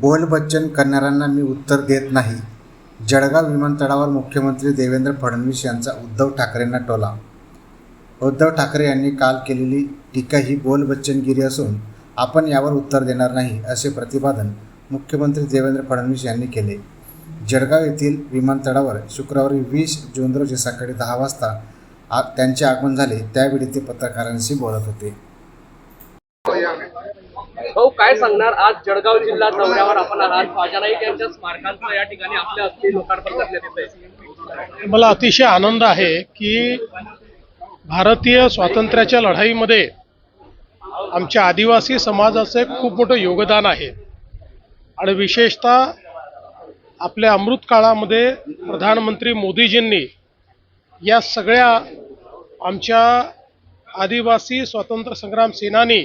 बोल बच्चन करणाऱ्यांना मी उत्तर देत नाही. जळगाव विमानतळावर मुख्यमंत्री देवेंद्र फडणवीस यांचा उद्धव ठाकरेंना टोला. उद्धव ठाकरे यांनी काल केलेली टीका ही बोल बच्चनगिरी असून आपण यावर उत्तर देणार नाही असे प्रतिपादन मुख्यमंत्री देवेंद्र फडणवीस यांनी केले. जळगाव येथील विमानतळावर शुक्रवारी वीस जून रोजी सकाळी दहा वाजता आ त्यांचे आगमन झाले त्यावेळी ते पत्रकारांशी बोलत होते. भाऊ काय सांगणार? आज जळगाव जिल्हा दौऱ्यावर आपण आहात. ख्वाजा नाईक यांच्या स्मारकांचं या ठिकाणी आपल्या हस्ते लोकार्पण करण्यात येत मला अतिशय आनंद आहे की भारतीय स्वातंत्र्याच्या लढाईमध्ये आमच्या आदिवासी समाजाचं खूप मोठं योगदान आहे. आणि विशेषतः आपल्या अमृत काळामध्ये प्रधानमंत्री मोदीजींनी या सगळ्या आमच्या आदिवासी स्वातंत्र्य संग्राम सेनानी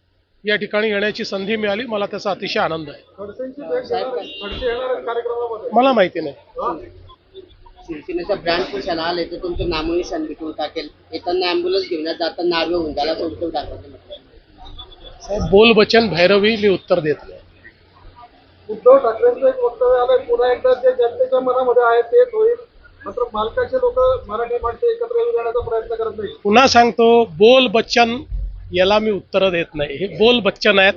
या ठिकाणी येण्याची संधी मिळाली. मला त्याचा अतिशय आनंद आहे. मला माहिती नाही. शिवसेनेचा ब्रँड कशाला आले तर तुमचं नामोनिशान भेटून टाकेल. येताना अँब्युलन्स घेऊन जाताना नार्वे होऊन झाला तर उद्धव ठाकरे म्हटलं. साहेब बोल बचन भैरवी मी उत्तर देत नाही. उद्धव ठाकरेंचं एक वक्तव्य आलंय पुन्हा एकदा जे जनतेच्या मनामध्ये आहे तेच होईल. मात्र मालकाचे लोक मराठी माणसं एकत्र येऊन जाण्याचा प्रयत्न करत नाही पुन्हा सांगतो बोल बच्चन याला मी उत्तर देत नाही. हे बोल बच्चन आहेत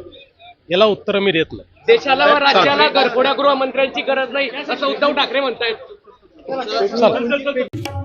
याला उत्तर मी देत नाही. देशाला व राज्याला घरफोड्या गृहमंत्र्यांची गरज नाही असं उद्धव ठाकरे म्हणतायत. चला.